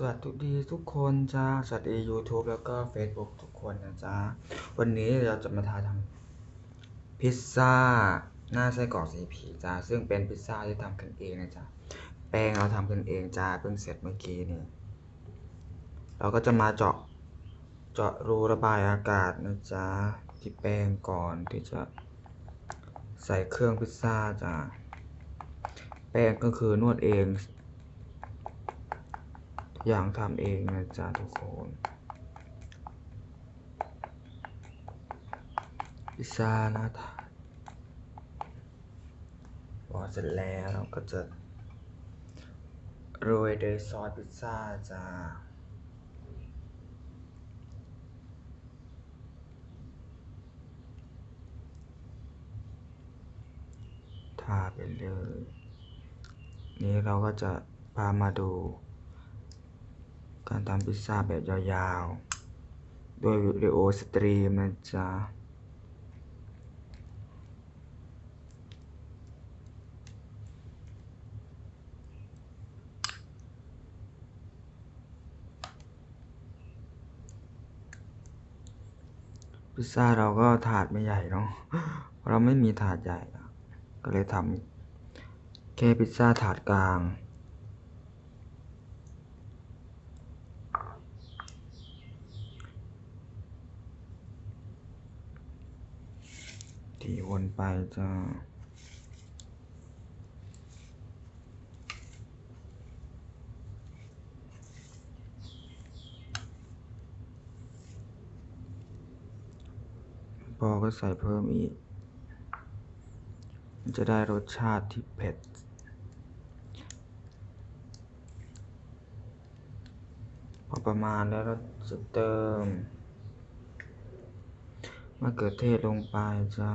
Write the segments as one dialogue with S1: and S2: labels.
S1: สวัสดีทุกคนจ้า สวัสดี YouTube แล้วก็ Facebook ทุกคนนะจ๊ะวันนี้เราจะมาทาทำพิซซ่าหน้าไส้กรอกสีผีจ้า ซึ่งเป็นพิซซ่าที่ทำกันเองนะจ๊ะแป้งเราทำกันเองจ้า เพิ่งเสร็จเมื่อกี้นี่ เราก็จะมาเจาะ เจาะรูระบายอากาศนะจ๊ะที่แป้งก่อนที่จะใส่เครื่องพิซซ่าจ้า แป้งก็คือนวดเอง อย่างทำเองนะจ๊ะทุกคนพิซซ่าหน้าทานพอเสร็จแล้วเราก็จะโรยด้วยซอสพิซซ่าจ้าทาไปเลย นี้เราก็จะพามาดู การทำพิซซ่าแบบยาวๆโดยวิดีโอสตรีมนะจ๊ะ พิซซ่าเราก็ถาดไม่ใหญ่เนาะเพราะเราไม่มีถาดใหญ่ ก็เลยทำแค่พิซซ่าถาดกลาง ที่วนไปจ้าพอก็ใส่เพิ่มอีก มันจะได้รสชาติที่เผ็ด พอประมาณแล้วเราจะเติม มะเขือเทศลงไปจ้า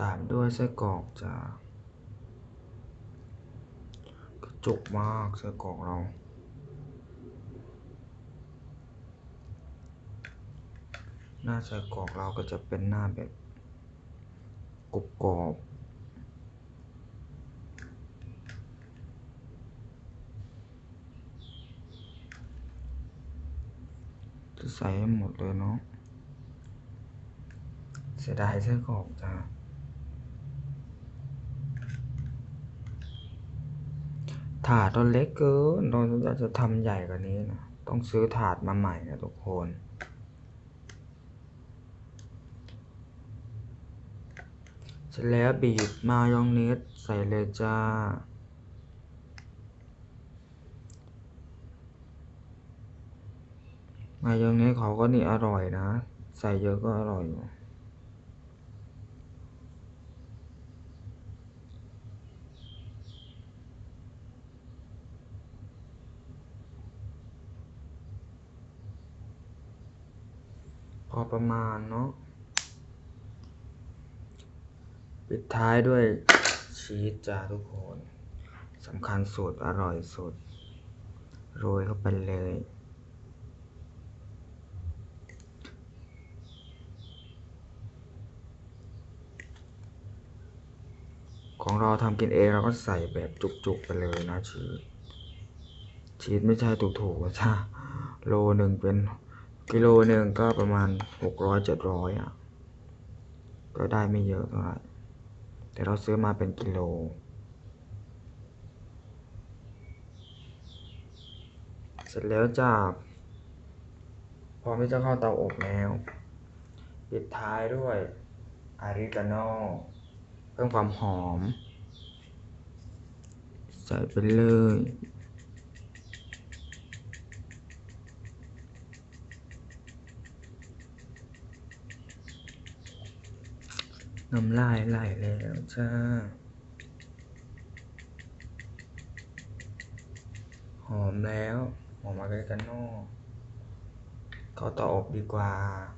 S1: ตามด้วยไส้กรอกจ้ากระจุกมากไส้กรอกเราหน้าไส้กรอกเราก็จะเป็นหน้าแบบ กรุบกรอบจะใส่หมดเลยเนาะเสียดายไส้กรอกจ้าถาดเราเล็กเกินเราจะทำใหญ่กว่านี้นะ ต้องซื้อถาดมาใหม่นะทุกคน เส ร็จแล้วบีบมายองเนสใส่เลยจ้า มายองเนสเขาก็นี่อร่อยนะ ใส่เยอะก็อร่อยอยู่พอประมาณเนาะ ปิดท้ายด้วยชีสจ้าทุกคนสำคัญสุดอร่อยสุด โรยเข้าไปเลย ของเราทำกินเองเราก็ใส่แบบจุกๆไปเลยนะชีสชีสไม่ใช่ถูกๆนะจ้าโลหนึ่งเป็นกิโลหนึ่งก็ประมาณหกร้อยเจ็ดร้อยอะ ก็ได้ไม่เยอะเท่าไหร่ แต่เราซื้อมาเป็นกิโล เสร็จแล้วจ้าพร้อมที่จะเข้าเตาอบแล้ว ปิดท้ายด้วยอาริกาโน่เพิ่มความหอม ใส่ไปเลย น้ำลายไหลแล้วจ้า หอมแล้ว หอมมาเลยกันโน่เข้าเตาอบดีกว่า